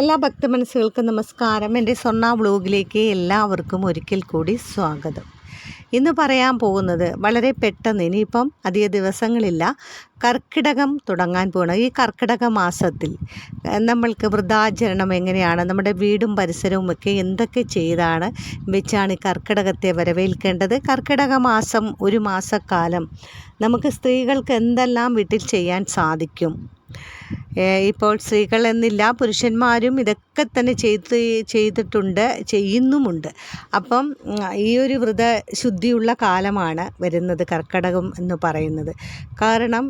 എല്ലാ ഭക്ത മനസ്സുകൾക്കും നമസ്കാരം. എന്റെ സ്വർണ വ്ലോഗിലേക്ക് എല്ലാവർക്കും ഒരിക്കൽ കൂടി സ്വാഗതം. ഇന്ന് പറയാൻ പോകുന്നത് വളരെ പെട്ടെന്ന് ഇനിയിപ്പം അധിക ദിവസങ്ങളില്ല കർക്കിടകം തുടങ്ങാൻ പോകണം ഈ കർക്കിടക മാസത്തിൽ നമ്മൾക്ക് വൃദ്ധാചരണം എങ്ങനെയാണ് നമ്മുടെ വീടും പരിസരവും ഒക്കെ എന്തൊക്കെ ചെയ്താണ് വെച്ചാണ് ഈ കർക്കിടകത്തെ വരവേൽക്കേണ്ടത്? കർക്കിടക മാസം ഒരു മാസക്കാലം നമുക്ക് സ്ത്രീകൾക്ക് എന്തെല്ലാം വീട്ടിൽ ചെയ്യാൻ സാധിക്കും? ഇപ്പോൾ സ്ത്രീകൾ എന്നില്ല പുരുഷന്മാരും ഇതൊക്കെ തന്നെ ചെയ്ത് ചെയ്തിട്ടുണ്ട് ചെയ്യുന്നുമുണ്ട്. അപ്പം ഈ ഒരു വ്രത ശുദ്ധിയുള്ള കാലമാണ് വരുന്നത് കർക്കടകം എന്ന് പറയുന്നത്. കാരണം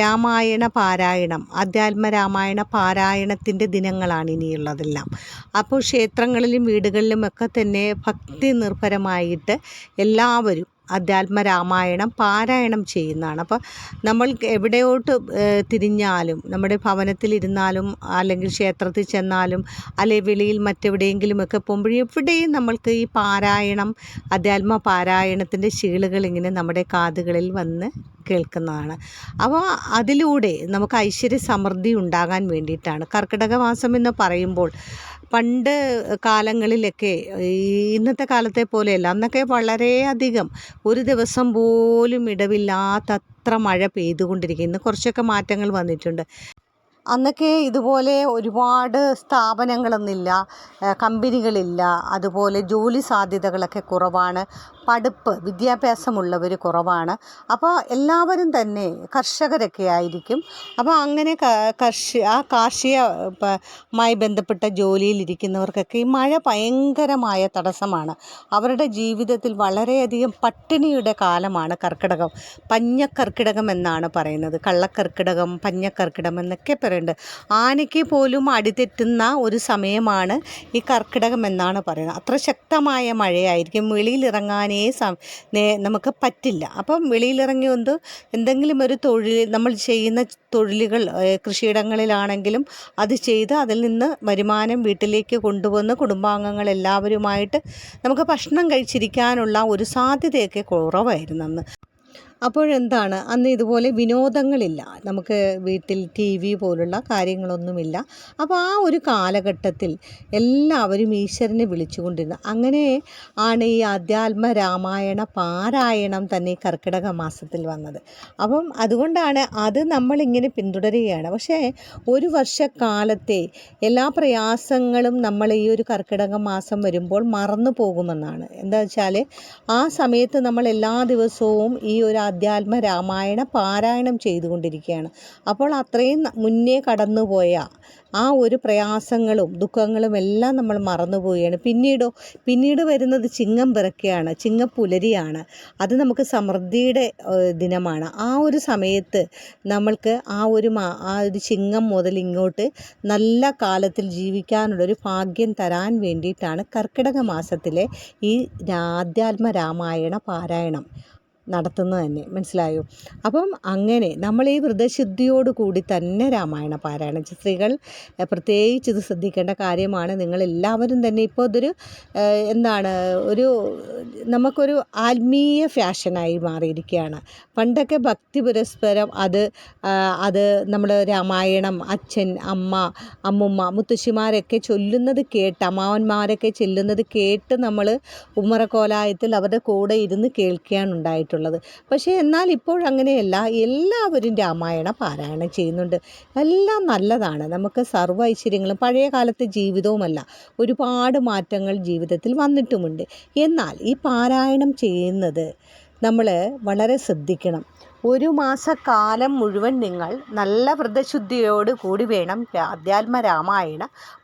രാമായണ പാരായണം അധ്യാത്മ രാമായണ പാരായണത്തിന്റെ ദിനങ്ങളാണ് ഇനിയുള്ളതെല്ലാം. അപ്പോൾ ക്ഷേത്രങ്ങളിലും വീടുകളിലും ഒക്കെ തന്നെ ഭക്തി നിർഭരമായിട്ട് എല്ലാവരും അധ്യാത്മ രാമായണം പാരായണം ചെയ്യുന്നതാണ്. അപ്പോൾ നമ്മൾ എവിടെയോട്ട് തിരിഞ്ഞാലും നമ്മുടെ ഭവനത്തിലിരുന്നാലും അല്ലെങ്കിൽ ക്ഷേത്രത്തിൽ ചെന്നാലും അല്ലെ വെളിയിൽ മറ്റെവിടെയെങ്കിലുമൊക്കെ പോകുമ്പോഴും എവിടെയും നമ്മൾക്ക് ഈ പാരായണം അധ്യാത്മ പാരായണത്തിന്റെ ശീലുകൾ ഇങ്ങനെ നമ്മുടെ കാതുകളിൽ വന്ന് കേൾക്കുന്നതാണ്. അപ്പോൾ അതിലൂടെ നമുക്ക് ഐശ്വര്യ സമൃദ്ധി ഉണ്ടാകാൻ വേണ്ടിയിട്ടാണ്. കർക്കിടക മാസം എന്ന് പറയുമ്പോൾ പണ്ട് കാലങ്ങളിലൊക്കെ ഇന്നത്തെ കാലത്തെ പോലെയല്ല അന്നൊക്കെ വളരെയധികം ഒരു ദിവസം പോലും ഇടവില്ലാത്തത്ര മഴ പെയ്തുകൊണ്ടിരിക്കും. ഇന്ന് കുറച്ചൊക്കെ മാറ്റങ്ങൾ വന്നിട്ടുണ്ട്. അന്നൊക്കെ ഇതുപോലെ ഒരുപാട് സ്ഥാപനങ്ങളൊന്നുമില്ല കമ്പനികളില്ല അതുപോലെ ജോലി സാധ്യതകളൊക്കെ കുറവാണ്. പഠിപ്പ് വിദ്യാഭ്യാസമുള്ളവർ കുറവാണ്. അപ്പോൾ എല്ലാവരും തന്നെ കർഷകരൊക്കെ ആയിരിക്കും. അപ്പോൾ അങ്ങനെ കർഷി ആ കാർഷിക മായി ബന്ധപ്പെട്ട ജോലിയിലിരിക്കുന്നവർക്കൊക്കെ ഈ മഴ ഭയങ്കരമായ തടസ്സമാണ്. അവരുടെ ജീവിതത്തിൽ വളരെയധികം പട്ടിണിയുടെ കാലമാണ് കർക്കിടകം. പഞ്ഞക്കർക്കിടകം എന്നാണ് പറയുന്നത്. കള്ളക്കർക്കിടകം പഞ്ഞക്കർക്കിടകം എന്നൊക്കെ പറയുന്നുണ്ട് ആനയ്ക്ക് പോലും അടിതെറ്റുന്ന ഒരു സമയമാണ് ഈ കർക്കിടകം എന്നാണ് പറയുന്നത്. അത്ര ശക്തമായ മഴയായിരിക്കും. വെളിയിലിറങ്ങാനേ സം നമുക്ക് പറ്റില്ല. അപ്പം വെളിയിലിറങ്ങി വന്ന് എന്തെങ്കിലും ഒരു തൊഴിൽ നമ്മൾ ചെയ്യുന്ന തൊഴിലുകൾ കൃഷിയിടങ്ങളിലാണെങ്കിലും അത് ചെയ്ത് അതിൽ നിന്ന് വരുമാനം വീട്ടിലേക്ക് കൊണ്ടുവന്ന് കുടുംബാംഗങ്ങൾ എല്ലാവരുമായിട്ട് നമുക്ക് ഭക്ഷണം കഴിച്ചിരിക്കാനുള്ള ഒരു സാധ്യതയൊക്കെ കുറവായിരുന്നു അന്ന്. അപ്പോഴെന്താണ്? അന്ന് ഇതുപോലെ വിനോദങ്ങളില്ല. നമുക്ക് വീട്ടിൽ ടി വി പോലുള്ള കാര്യങ്ങളൊന്നുമില്ല. അപ്പോൾ ആ ഒരു കാലഘട്ടത്തിൽ എല്ലാവരും ഈശ്വരനെ വിളിച്ചുകൊണ്ടിരുന്നു. അങ്ങനെ ആണ് ഈ അധ്യാത്മ രാമായണ പാരായണം തന്നെ കർക്കിടക മാസത്തിൽ വന്നത്. അപ്പം അതുകൊണ്ടാണ് അത് നമ്മളിങ്ങനെ പിന്തുടരുകയാണ്. പക്ഷേ ഒരു വർഷക്കാലത്തെ എല്ലാ പ്രയാസങ്ങളും നമ്മൾ ഈ ഒരു കർക്കിടക മാസം വരുമ്പോൾ മറന്നു പോകുമെന്നാണ്. എന്താ വെച്ചാൽ ആ സമയത്ത് നമ്മൾ എല്ലാ ദിവസവും ഈ ഒരു അധ്യാത്മ രാമായണ പാരായണം ചെയ്തുകൊണ്ടിരിക്കുകയാണ്. അപ്പോൾ അത്രയും മുന്നേ കടന്നുപോയ ആ ഒരു പ്രയാസങ്ങളും ദുഃഖങ്ങളും എല്ലാം നമ്മൾ മറന്നു പോവുകയാണ് പിന്നീടോ പിന്നീട് വരുന്നത് ചിങ്ങം പിറക്കുകയാണ് ചിങ്ങപ്പുലരിയാണ്. അത് നമുക്ക് സമൃദ്ധിയുടെ ദിനമാണ്. ആ ഒരു സമയത്ത് നമ്മൾക്ക് ആ ഒരു ആ ഒരു ചിങ്ങം മുതൽ ഇങ്ങോട്ട് നല്ല കാലത്തിൽ ജീവിക്കാനുള്ളൊരു ഭാഗ്യം തരാൻ വേണ്ടിയിട്ടാണ് കർക്കിടക മാസത്തിലെ ഈ ആധ്യാത്മ രാമായണ പാരായണം. നടത്തുന്നത് തന്നെ. മനസ്സിലായോ? അപ്പം അങ്ങനെ നമ്മൾ ഈ വ്രതശുദ്ധിയോട് കൂടി തന്നെ രാമായണ പാരായണം. സ്ത്രീകൾ പ്രത്യേകിച്ച് ഇത് ശ്രദ്ധിക്കേണ്ട കാര്യമാണ്. നിങ്ങളെല്ലാവരും തന്നെ ഇപ്പോൾ ഇതൊരു എന്താണ് ഒരു നമുക്കൊരു ആത്മീയ ഫാഷനായി മാറിയിരിക്കുകയാണ്. പണ്ടൊക്കെ ഭക്തി പുരസ്പരം അത് അത് നമ്മൾ രാമായണം അച്ഛൻ അമ്മ അമ്മുമ്മ മുത്തശ്ശിമാരൊക്കെ ചൊല്ലുന്നത് കേട്ട് അമ്മാവന്മാരൊക്കെ ചെല്ലുന്നത് കേട്ട് നമ്മൾ ഉമ്മറക്കോലായത്തിൽ അവരുടെ കൂടെ ഇരുന്ന് കേൾക്കുകയാണ് ഉണ്ടായിട്ടുള്ളത് പക്ഷേ എന്നാൽ ഇപ്പോഴങ്ങനെയല്ല എല്ലാവരും രാമായണ പാരായണം ചെയ്യുന്നുണ്ട്. എല്ലാം നല്ലതാണ്. നമുക്ക് സർവ ഐശ്വര്യങ്ങളും പഴയ കാലത്തെ ജീവിതവുമല്ല. ഒരുപാട് മാറ്റങ്ങൾ ജീവിതത്തിൽ വന്നിട്ടുമുണ്ട്. എന്നാൽ ഈ പാരായണം ചെയ്യുന്നത് നമ്മൾ വളരെ ശ്രദ്ധിക്കണം. ഒരു മാസക്കാലം മുഴുവൻ നിങ്ങൾ നല്ല വ്രതശുദ്ധിയോട് കൂടി വേണം. അധ്യാത്മ രാമായണ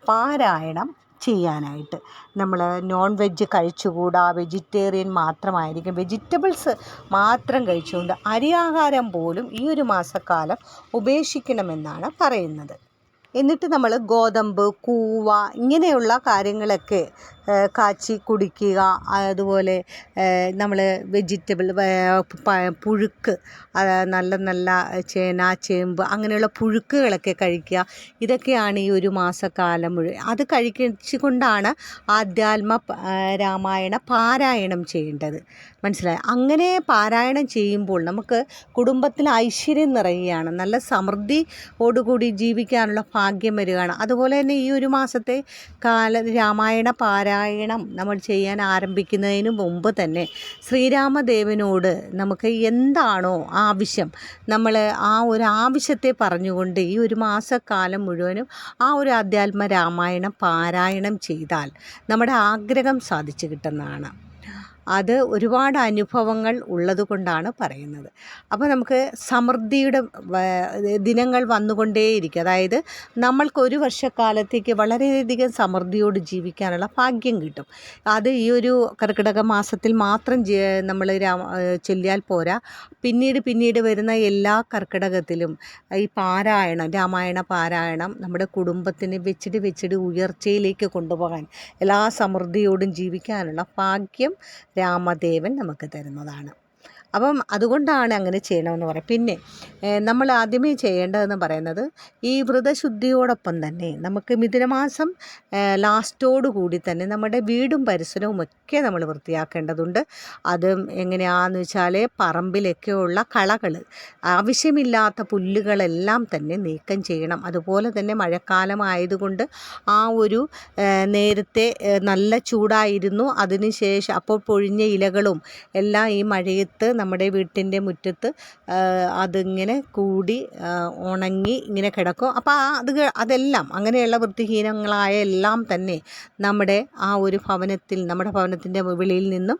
പാരായണം ചെയ്യാനായിട്ട്. നമ്മൾ നോൺ വെജ് കഴിച്ചുകൂടാ വെജിറ്റേറിയൻ മാത്രമായിരിക്കും. വെജിറ്റബിൾസ് മാത്രം കഴിച്ചുകൊണ്ട് അരിയാഹാരം പോലും ഈ ഒരു മാസക്കാലം ഉപേക്ഷിക്കണമെന്നാണ് പറയുന്നത്. എന്നിട്ട് നമ്മൾ ഗോതമ്പ് കൂവ ഇങ്ങനെയുള്ള കാര്യങ്ങളൊക്കെ കാച്ചി കുടിക്കുക. അതുപോലെ നമ്മൾ വെജിറ്റബിൾ പുഴുക്ക് നല്ല നല്ല ചേന ചേമ്പ് അങ്ങനെയുള്ള പുഴുക്കുകളൊക്കെ കഴിക്കുക. ഇതൊക്കെയാണ് ഈ ഒരു മാസക്കാലം മുഴുവൻ അത് കഴിച്ചുകൊണ്ടാണ് ആധ്യാത്മ രാമായണ പാരായണം ചെയ്യേണ്ടത്. മനസ്സിലായി? അങ്ങനെ പാരായണം ചെയ്യുമ്പോൾ നമുക്ക് കുടുംബത്തിൽ ഐശ്വര്യം നിറയുകയാണ്. നല്ല സമൃദ്ധിയോടുകൂടി ജീവിക്കാനുള്ള ഭാഗ്യം വരികയാണ്. അതുപോലെ തന്നെ ഈ ഒരു മാസത്തെ കാല രാമായണ പാരായണം നമ്മൾ ചെയ്യാൻ ആരംഭിക്കുന്നതിന് മുമ്പ് തന്നെ ശ്രീരാമദേവനോട് നമുക്ക് എന്താണോ ആവശ്യം നമ്മൾ ആ ഒരു ആവശ്യത്തെ പറഞ്ഞുകൊണ്ട് ഈ ഒരു മാസക്കാലം മുഴുവനും ആ ഒരു അധ്യാത്മ രാമായണം പാരായണം ചെയ്താൽ നമ്മുടെ ആഗ്രഹം സാധിച്ചു കിട്ടുന്നതാണ്. അത് ഒരുപാട് അനുഭവങ്ങൾ ഉള്ളതുകൊണ്ടാണ് പറയുന്നത്. അപ്പോൾ നമുക്ക് സമൃദ്ധിയുടെ ദിനങ്ങൾ വന്നുകൊണ്ടേയിരിക്കും. അതായത് നമ്മൾക്ക് ഒരു വർഷക്കാലത്തേക്ക് വളരെയധികം സമൃദ്ധിയോട് ജീവിക്കാനുള്ള ഭാഗ്യം കിട്ടും. അത് ഈ ഒരു കർക്കിടക മാസത്തിൽ മാത്രം നമ്മൾ ചൊല്ലിയാൽ പോരാ. പിന്നീട് പിന്നീട് വരുന്ന എല്ലാ കർക്കിടകത്തിലും ഈ പാരായണം രാമായണ പാരായണം നമ്മുടെ കുടുംബത്തിന് വെച്ചിട്ട് വെച്ചിട്ട് ഉയർച്ചയിലേക്ക് കൊണ്ടുപോകാൻ എല്ലാ സമൃദ്ധിയോടും ജീവിക്കാനുള്ള ഭാഗ്യം രാമദേവൻ നമുക്ക് തരുന്നതാണ്. അപ്പം അതുകൊണ്ടാണ് അങ്ങനെ ചെയ്യണമെന്ന് പറയും പിന്നെ നമ്മൾ ആദ്യമേ ചെയ്യേണ്ടതെന്ന് പറയുന്നത് ഈ വ്രതശുദ്ധിയോടൊപ്പം തന്നെ നമുക്ക് മിഥുനമാസം കൂടി തന്നെ നമ്മുടെ വീടും പരിസരവും ഒക്കെ നമ്മൾ വൃത്തിയാക്കേണ്ടതുണ്ട്. അതും എങ്ങനെയാണെന്ന് വെച്ചാൽ പറമ്പിലൊക്കെയുള്ള കളകൾ ആവശ്യമില്ലാത്ത പുല്ലുകളെല്ലാം തന്നെ നീക്കം ചെയ്യണം. അതുപോലെ തന്നെ മഴക്കാലമായതുകൊണ്ട് ആ ഒരു നേരത്തെ നല്ല ചൂടായിരുന്നു. അതിനുശേഷം അപ്പോൾ പൊഴിഞ്ഞ ഇലകളും എല്ലാം ഈ മഴയത്ത് നമ്മുടെ വീട്ടിന്റെ മുറ്റത്ത് അതിങ്ങനെ കൂടി ഉണങ്ങി ഇങ്ങനെ കിടക്കും. അപ്പോൾ ആ അത് അതെല്ലാം അങ്ങനെയുള്ള വൃത്തിഹീനങ്ങളായ എല്ലാം തന്നെ നമ്മുടെ ആ ഒരു ഭവനത്തിൽ നമ്മുടെ ഭവനത്തിന്റെ വെളിയിൽ നിന്നും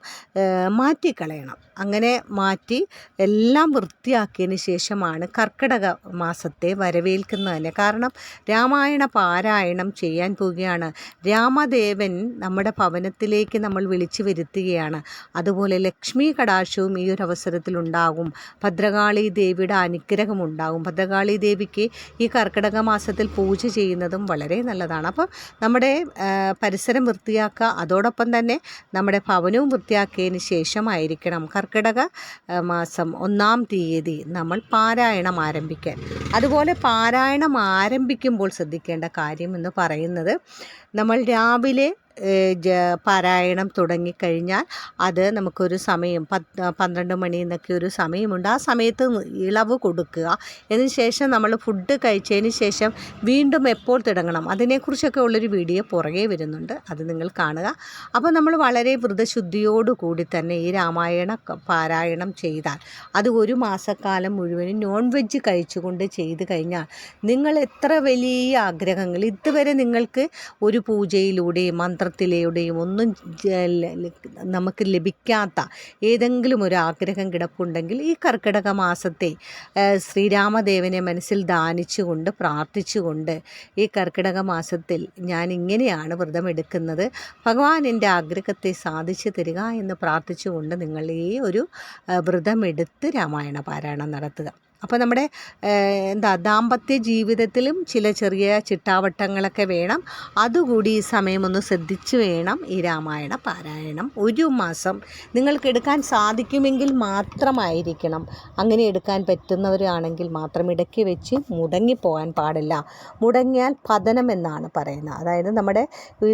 മാറ്റിക്കളയണം. അങ്ങനെ മാറ്റി എല്ലാം വൃത്തിയാക്കിയതിന് ശേഷമാണ് കർക്കിടക മാസത്തെ വരവേൽക്കുന്നതിന് കാരണം രാമായണ പാരായണം ചെയ്യാൻ പോവുകയാണ്. രാമദേവൻ നമ്മുടെ ഭവനത്തിലേക്ക് നമ്മൾ വിളിച്ചു വരുത്തുകയാണ്. അതുപോലെ ലക്ഷ്മി കടാക്ഷവും ഈ ഒരു അവസരത്തിൽ ഉണ്ടാകും ഭദ്രകാളി ദേവിയുടെ അനുഗ്രഹം ഉണ്ടാകും ഭദ്രകാളി ദേവിക്ക് ഈ കർക്കിടക മാസത്തിൽ പൂജ ചെയ്യുന്നതും വളരെ നല്ലതാണ്. അപ്പം നമ്മുടെ പരിസരം വൃത്തിയാക്കുക അതോടൊപ്പം തന്നെ നമ്മുടെ ഭവനവും വൃത്തിയാക്കിയതിന് ശേഷമായിരിക്കണം കർക്കിടക മാസം ഒന്നാം തീയതി നമ്മൾ പാരായണം ആരംഭിക്കാൻ. അതുപോലെ പാരായണം ആരംഭിക്കുമ്പോൾ ശ്രദ്ധിക്കേണ്ട കാര്യം എന്ന് പറയുന്നത് നമ്മൾ രാവിലെ പാരായണം തുടങ്ങിക്കഴിഞ്ഞാൽ അത് നമുക്കൊരു സമയം പത്ത് പന്ത്രണ്ട് മണി എന്നൊക്കെ ഒരു സമയമുണ്ട്. ആ സമയത്ത് ഇളവ് കൊടുക്കുക. അതിന് ശേഷം നമ്മൾ ഫുഡ് കഴിച്ചതിന് ശേഷം വീണ്ടും എപ്പോൾ തുടങ്ങണം? അതിനെക്കുറിച്ചൊക്കെ ഉള്ളൊരു വീഡിയോ പുറകെ വരുന്നുണ്ട്. അത് നിങ്ങൾ കാണുക. അപ്പോൾ നമ്മൾ വളരെ വ്രതശുദ്ധിയോടുകൂടി തന്നെ ഈ രാമായണ പാരായണം ചെയ്താൽ അത് ഒരു മാസക്കാലം മുഴുവനും നോൺ വെജ് കഴിച്ചുകൊണ്ട് ചെയ്ത് കഴിഞ്ഞാൽ നിങ്ങൾ എത്ര വലിയ ആഗ്രഹങ്ങൾ ഇതുവരെ നിങ്ങൾക്ക് ഒരു പൂജയിലൂടെ പൂജയിലൂടെയും മന്ത്രത്തിലൂടെയും ഒന്നും നമുക്ക് ലഭിക്കാത്ത ഏതെങ്കിലും ഒരു ആഗ്രഹം കിടപ്പുണ്ടെങ്കിൽ ഈ കർക്കിടക മാസത്തെ ശ്രീരാമദേവനെ മനസ്സിൽ ദാനിച്ചുകൊണ്ട് പ്രാർത്ഥിച്ചുകൊണ്ട് ഈ കർക്കിടക മാസത്തിൽ ഞാൻ ഇങ്ങനെയാണ് വ്രതമെടുക്കുന്നത് ഭഗവാൻ എന്റെ ആഗ്രഹത്തെ സാധിച്ചു തരിക എന്ന് പ്രാർത്ഥിച്ചുകൊണ്ട് നിങ്ങൾ ഈ ഒരു വ്രതമെടുത്ത് രാമായണ പാരായണം നടത്തുക. അപ്പോൾ നമ്മുടെ എന്താ ദാമ്പത്യ ജീവിതത്തിലും ചില ചെറിയ ചിട്ടാവട്ടങ്ങളൊക്കെ വേണം. അതുകൂടി ഈ സമയമൊന്ന് ശ്രദ്ധിച്ച് വേണം ഈ രാമായണ പാരായണം. ഒരു മാസം നിങ്ങൾക്ക് എടുക്കാൻ സാധിക്കുമെങ്കിൽ മാത്രമായിരിക്കണം. അങ്ങനെ എടുക്കാൻ പറ്റുന്നവരാണെങ്കിൽ മാത്രം ഇടയ്ക്ക് വെച്ച് മുടങ്ങിപ്പോകാൻ പാടില്ല. മുടങ്ങിയാൽ പതനം എന്നാണ് പറയുന്നത്. അതായത് നമ്മുടെ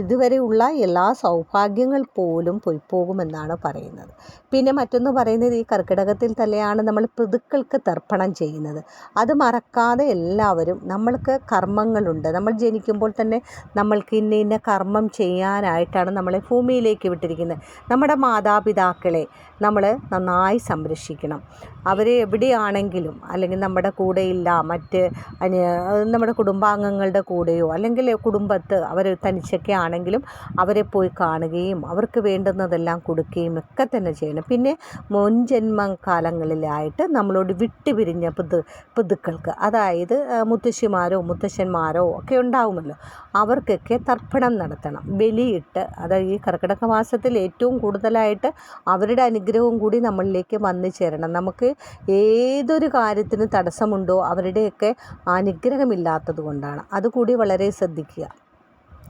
ഇതുവരെയുള്ള എല്ലാ സൗഭാഗ്യങ്ങൾ പോലും പൊയ്പോകുമെന്നാണ് പറയുന്നത്. പിന്നെ മറ്റൊന്ന് പറയുന്നത് ഈ കർക്കിടകത്തിൽ തന്നെയാണ് നമ്മൾ പിതൃക്കൾക്ക് തർപ്പണം ചെയ്യുന്നത്. അത് മറക്കാതെ എല്ലാവരും നമ്മൾക്ക് കർമ്മങ്ങളുണ്ട്. നമ്മൾ ജനിക്കുമ്പോൾ തന്നെ നമ്മൾക്ക് ഇന്ന ഇന്ന കർമ്മം ചെയ്യാനായിട്ടാണ് നമ്മളെ ഭൂമിയിലേക്ക് വിട്ടിരിക്കുന്നത്. നമ്മുടെ മാതാപിതാക്കളെ നമ്മൾ നന്നായി സംരക്ഷിക്കണം. അവരെ എവിടെയാണെങ്കിലും അല്ലെങ്കിൽ നമ്മുടെ കൂടെയില്ല മറ്റ് നമ്മുടെ കുടുംബാംഗങ്ങളുടെ കൂടെയോ അല്ലെങ്കിൽ കുടുംബത്ത് അവർ തനിച്ചൊക്കെ ആണെങ്കിലും അവരെ പോയി കാണുകയും അവർക്ക് വേണ്ടുന്നതെല്ലാം കൊടുക്കുകയും ഒക്കെ തന്നെ ചെയ്യണം. പിന്നെ മുൻജന്മ കാലങ്ങളിലായിട്ട് നമ്മളോട് വിട്ടുപിരിഞ്ഞ പിതൃ പിതുക്കൾക്ക് അതായത് മുത്തശ്ശിമാരോ മുത്തശ്ശന്മാരോ ഒക്കെ ഉണ്ടാവുമല്ലോ. അവർക്കൊക്കെ തർപ്പണം നടത്തണം. ബലിയിട്ട് അതായത് ഈ കർക്കിടക മാസത്തിൽ ഏറ്റവും കൂടുതലായിട്ട് അവരുടെ അനുഗ്രഹവും കൂടി നമ്മളിലേക്ക് വന്നു ചേരണം. നമുക്ക് ഏതൊരു കാര്യത്തിന് തടസ്സമുണ്ടോ അവരുടെയൊക്കെ അനുഗ്രഹമില്ലാത്തത് കൊണ്ടാണ്. അതുകൂടി വളരെ ശ്രദ്ധിക്കുക.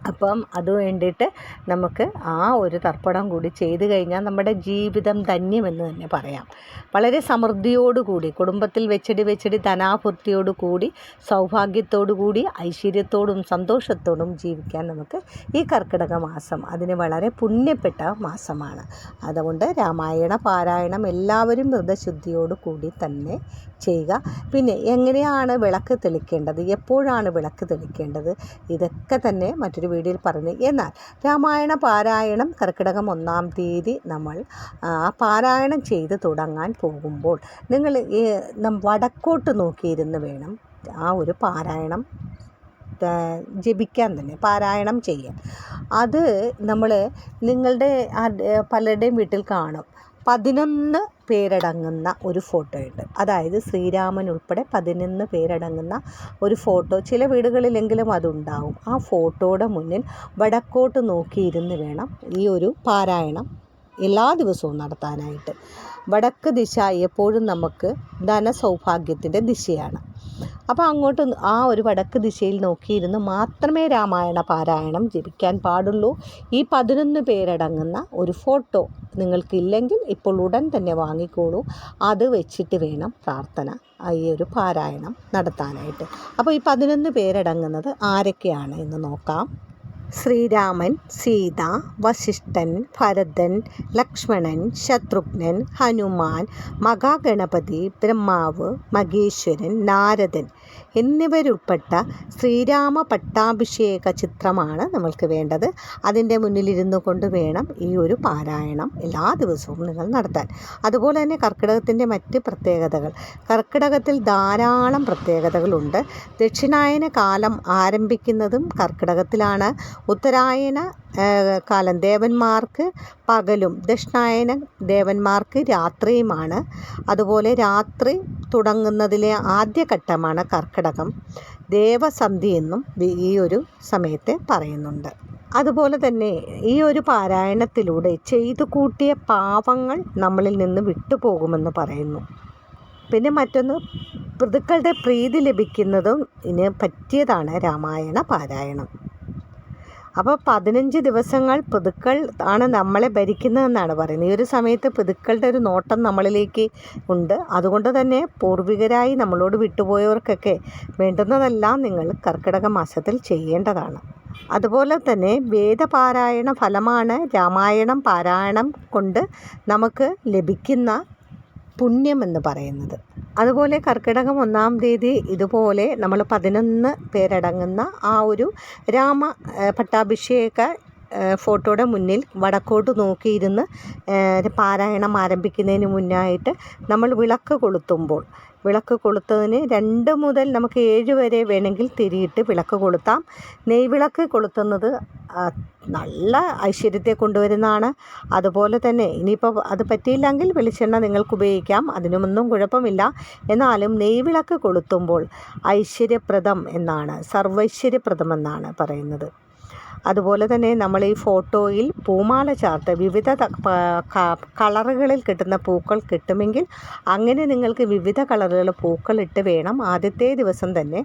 അപ്പം അത് വേണ്ടിയിട്ട് നമുക്ക് ആ ഒരു തർപ്പണം കൂടി ചെയ്ത് കഴിഞ്ഞാൽ നമ്മുടെ ജീവിതം ധന്യമെന്ന് തന്നെ പറയാം. വളരെ സമൃദ്ധിയോടുകൂടി കുടുംബത്തിൽ വെച്ചടി വെച്ചടി ധനാഭുർത്തിയോടു കൂടി സൗഭാഗ്യത്തോടു കൂടി ഐശ്വര്യത്തോടും സന്തോഷത്തോടും ജീവിക്കാൻ നമുക്ക് ഈ കർക്കിടക മാസം അതിന് വളരെ പുണ്യപ്പെട്ട മാസമാണ്. അതുകൊണ്ട് രാമായണ പാരായണം എല്ലാവരും വ്രതശുദ്ധിയോടുകൂടി തന്നെ ചെയ്യുക. പിന്നെ എങ്ങനെയാണ് വിളക്ക് തെളിക്കേണ്ടത്? എപ്പോഴാണ് വിളക്ക് തെളിക്കേണ്ടത്? ഇതൊക്കെ തന്നെ മറ്റൊരു വീഡിയോയിൽ പറഞ്ഞു എന്നാൽ രാമായണ പാരായണം കർക്കിടകം ഒന്നാം തീയതി നമ്മൾ ആ പാരായണം ചെയ്ത് തുടങ്ങാൻ പോകുമ്പോൾ നിങ്ങൾ വടക്കോട്ട് നോക്കിയിരുന്ന് വേണം ആ ഒരു പാരായണം ജപിക്കാൻ തന്നെ പാരായണം ചെയ്യാൻ. അത് നമ്മൾ നിങ്ങളുടെ പലരുടെയും വീട്ടിൽ കാണും. പതിനൊന്ന് പേരടങ്ങുന്ന ഒരു ഫോട്ടോ ഉണ്ട്. അതായത് ശ്രീരാമൻ ഉൾപ്പെടെ പതിനൊന്ന് പേരടങ്ങുന്ന ഒരു ഫോട്ടോ. ചില വീടുകളിലെങ്കിലും അതുണ്ടാവും. ആ ഫോട്ടോയുടെ മുന്നിൽ വടക്കോട്ട് നോക്കിയിരുന്ന് വേണം ഈ ഒരു പാരായണം എല്ലാ ദിവസവും നടത്താനായിട്ട്. വടക്ക് ദിശ എപ്പോഴും നമുക്ക് ധനസൗഭാഗ്യത്തിന്റെ ദിശയാണ്. അപ്പോൾ അങ്ങോട്ട് ആ ഒരു വടക്ക് ദിശയിൽ നോക്കിയിരുന്ന് മാത്രമേ രാമായണ പാരായണം ജപിക്കാൻ പാടുള്ളൂ. ഈ പതിനൊന്ന് പേരടങ്ങുന്ന ഒരു ഫോട്ടോ നിങ്ങൾക്കില്ലെങ്കിൽ ഇപ്പോൾ ഉടൻ തന്നെ വാങ്ങിക്കോളൂ. അത് വെച്ചിട്ട് വേണം പ്രാർത്ഥന ഈ ഒരു പാരായണം നടത്താനായിട്ട്. അപ്പോൾ ഈ പതിനൊന്ന് പേരടങ്ങുന്നത് ആരൊക്കെയാണ് എന്ന് നോക്കാം. ശ്രീരാമൻ സീത വസിഷ്ഠൻ ഭരതൻ ലക്ഷ്മണൻ ശത്രുഘ്നൻ ഹനുമാൻ മഹാഗണപതി ബ്രഹ്മാവ് മഹേശ്വരൻ നാരദൻ എന്നിവരുൾപ്പെട്ട ശ്രീരാമ പട്ടാഭിഷേക ചിത്രമാണ് നമ്മൾക്ക് വേണ്ടത്. അതിന്റെ മുന്നിലിരുന്നു കൊണ്ട് വേണം ഈ ഒരു പാരായണം എല്ലാ ദിവസവും നിങ്ങൾ നടത്താൻ. അതുപോലെ തന്നെ കർക്കിടകത്തിന്റെ മറ്റ് പ്രത്യേകതകൾ. കർക്കിടകത്തിൽ ധാരാളം പ്രത്യേകതകളുണ്ട്. ദക്ഷിണായന കാലം ആരംഭിക്കുന്നതും കർക്കിടകത്തിലാണ്. ഉത്തരായന കാലം ദേവന്മാർക്ക് പകലും ദക്ഷിണായന ദേവന്മാർക്ക് രാത്രിയുമാണ്. അതുപോലെ രാത്രി തുടങ്ങുന്നതിലെ ആദ്യഘട്ടമാണ് കർക്കിടകം. ദേവസന്ധി എന്നും ഈ ഒരു സമയത്തെ പറയുന്നുണ്ട്. അതുപോലെ തന്നെ ഈ ഒരു പാരായണത്തിലൂടെ ചെയ്തു കൂട്ടിയ പാവങ്ങൾ നമ്മളിൽ നിന്ന് വിട്ടുപോകുമെന്ന് പറയുന്നു. പിന്നെ മറ്റൊന്ന് ഋതുക്കളുടെ പ്രീതി ലഭിക്കുന്നതും ഇതിന് പറ്റിയതാണ് രാമായണ പാരായണം. അപ്പോൾ പതിനഞ്ച് ദിവസങ്ങൾ പുതുക്കൾ ആണ് നമ്മളെ ഭരിക്കുന്നതെന്നാണ് പറയുന്നത്. ഈ ഒരു സമയത്ത് പുതുക്കളുടെ ഒരു നോട്ടം നമ്മളിലേക്ക് ഉണ്ട്. അതുകൊണ്ട് തന്നെ പൂർവികരായി നമ്മളോട് വിട്ടുപോയവർക്കൊക്കെ വേണ്ടുന്നതെല്ലാം നിങ്ങൾ കർക്കിടക മാസത്തിൽ ചെയ്യേണ്ടതാണ്. അതുപോലെ തന്നെ വേദപാരായണ ഫലമാണ് രാമായണം പാരായണം കൊണ്ട് നമുക്ക് ലഭിക്കുന്ന പുണ്യമെന്ന് പറയുന്നത്. അതുപോലെ കർക്കിടകം ഒന്നാം തീയതി ഇതുപോലെ നമ്മൾ പതിനൊന്ന് പേരടങ്ങുന്ന ആ ഒരു രാമ പട്ടാഭിഷേക ഫോട്ടോയുടെ മുന്നിൽ വടക്കോട്ട് നോക്കിയിരുന്ന് പാരായണം ആരംഭിക്കുന്നതിന് മുന്നായിട്ട് നമ്മൾ വിളക്ക് കൊളുത്തുമ്പോൾ വിളക്ക് കൊളുത്തതിന് രണ്ട് മുതൽ നമുക്ക് ഏഴ് വരെ വേണമെങ്കിൽ തിരിയിട്ട് വിളക്ക് കൊളുത്താം. നെയ്വിളക്ക് കൊളുത്തുന്നത് നല്ല ഐശ്വര്യത്തെ കൊണ്ടുവരുന്നതാണ്. അതുപോലെ തന്നെ ഇനിയിപ്പോൾ അത് പറ്റിയില്ലെങ്കിൽ വെളിച്ചെണ്ണ നിങ്ങൾക്ക് ഉപയോഗിക്കാം. അതിനൊന്നും കുഴപ്പമില്ല. എന്നാലും നെയ്വിളക്ക് കൊളുത്തുമ്പോൾ ഐശ്വര്യപ്രദം എന്നാണ് സർവൈശ്വര്യപ്രദമെന്നാണ് പറയുന്നത്. അതുപോലെ തന്നെ നമ്മൾ ഈ ഫോട്ടോയിൽ പൂമാല ചാർത്ത് വിവിധ കളറുകളിൽ കിട്ടുന്ന പൂക്കൾ കിട്ടുമെങ്കിൽ അങ്ങനെ നിങ്ങൾക്ക് വിവിധ കളറുകൾ പൂക്കളിട്ട് വേണം ആദ്യത്തെ ദിവസം തന്നെ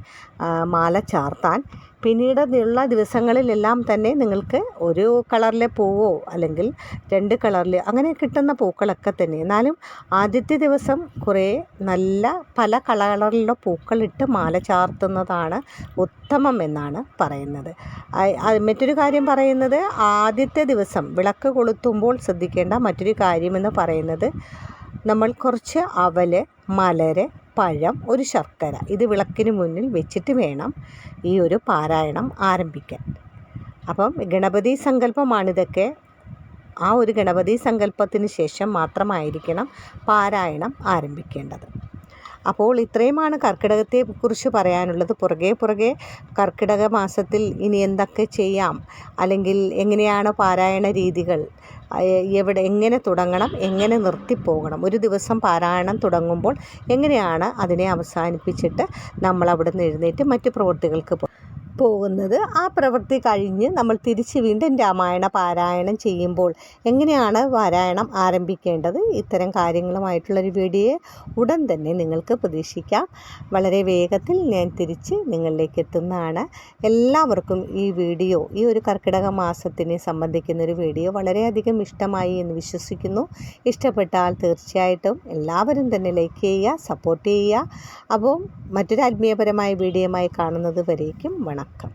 മാല ചാർത്താൻ. പിന്നീട് ഉള്ള ദിവസങ്ങളിലെല്ലാം തന്നെ നിങ്ങൾക്ക് ഒരു കളറിലെ പൂവോ അല്ലെങ്കിൽ രണ്ട് കളറിൽ അങ്ങനെ കിട്ടുന്ന പൂക്കളൊക്കെ തന്നെ. എന്നാലും ആദ്യത്തെ ദിവസം കുറേ നല്ല പല കളറിലുള്ള പൂക്കളിട്ട് മാല ചാർത്തുന്നതാണ് ഉത്തമം എന്നാണ് പറയുന്നത്. മറ്റൊരു കാര്യം പറയുന്നത് ആദ്യത്തെ ദിവസം വിളക്ക് കൊളുത്തുമ്പോൾ ശ്രദ്ധിക്കേണ്ട മറ്റൊരു കാര്യമെന്ന് പറയുന്നത് നമ്മൾ കുറച്ച് അവൽ മലര് പഴം ഒരു ശർക്കര ഇത് വിളക്കിന് മുന്നിൽ വെച്ചിട്ട് വേണം ഈ ഒരു പാരായണം ആരംഭിക്കാൻ. അപ്പം ഗണപതി സങ്കല്പമാണിതൊക്കെ ആ ഒരു ഗണപതി സങ്കല്പത്തിന് ശേഷം മാത്രമായിരിക്കണം പാരായണം ആരംഭിക്കേണ്ടത്. അപ്പോൾ ഇത്രയുമാണ് കർക്കിടകത്തെ കുറിച്ച് പറയാനുള്ളത്. പുറകെ പുറകെ കർക്കിടക മാസത്തിൽ ഇനി എന്തൊക്കെ ചെയ്യാം? അല്ലെങ്കിൽ എങ്ങനെയാണ് പാരായണ രീതികൾ? എവിടെ എങ്ങനെ തുടങ്ങണം? എങ്ങനെ നിർത്തിപ്പോകണം? ഒരു ദിവസം പാരായണം തുടങ്ങുമ്പോൾ എങ്ങനെയാണ് അതിനെ അവസാനിപ്പിച്ചിട്ട് നമ്മൾ അവിടെ നിന്ന് എഴുന്നേറ്റ് മറ്റു പ്രവൃത്തികൾക്ക് പോകും പോകുന്നത്. ആ പ്രവൃത്തി കഴിഞ്ഞ് നമ്മൾ തിരിച്ച് വീണ്ടും രാമായണ പാരായണം ചെയ്യുമ്പോൾ എങ്ങനെയാണ് പാരായണം ആരംഭിക്കേണ്ടത്? ഇത്തരം കാര്യങ്ങളുമായിട്ടുള്ളൊരു വീഡിയോ ഉടൻ തന്നെ നിങ്ങൾക്ക് പ്രതീക്ഷിക്കാം. വളരെ വേഗത്തിൽ ഞാൻ തിരിച്ച് നിങ്ങളിലേക്ക് എത്തുന്നതാണ് എല്ലാവർക്കും ഈ വീഡിയോ ഈ ഒരു കർക്കിടക മാസത്തിനെ സംബന്ധിക്കുന്ന ഒരു വീഡിയോ വളരെയധികം ഇഷ്ടമായി എന്ന് വിശ്വസിക്കുന്നു. ഇഷ്ടപ്പെട്ടാൽ തീർച്ചയായിട്ടും എല്ലാവരും തന്നെ ലൈക്ക് ചെയ്യുക സപ്പോർട്ട് ചെയ്യുക. അപ്പോൾ മറ്റൊരു ആത്മീയപരമായ വീഡിയോയുമായി കാണുന്നത് വരേക്കും. வணக்கம்